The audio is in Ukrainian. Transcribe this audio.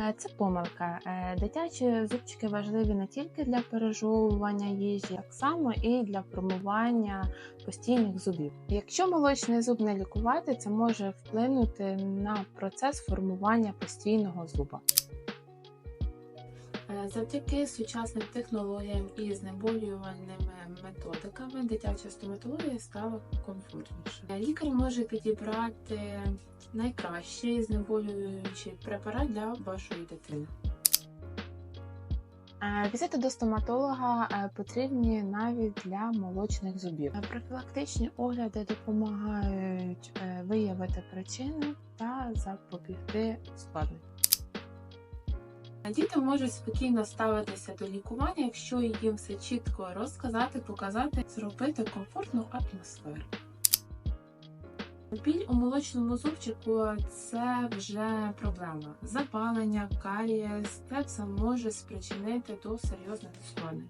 Е, Це помилка. Е, Дитячі зубчики важливі не тільки для пережовування їжі, так само і для формування постійних зубів. Якщо молочний зуб не лікувати, це може вплинути на процес формування постійного зуба. Е, Завдяки сучасним технологіям і знеболювальними методиками дитяча стоматологія стала комфортніше. Лікар може підібрати найкращий знеболюючий препарат для вашої дитини. Візити до стоматолога е, потрібні навіть для молочних зубів. Е, Профілактичні огляди допомагають е, виявити причину та запобігти ускладненням. Діти можуть спокійно ставитися до лікування, якщо їм все чітко розказати, показати, зробити комфортну атмосферу. Біль у молочному зубчику це вже проблема. Запалення, карієс, це може спричинити до серйозних ускладнень.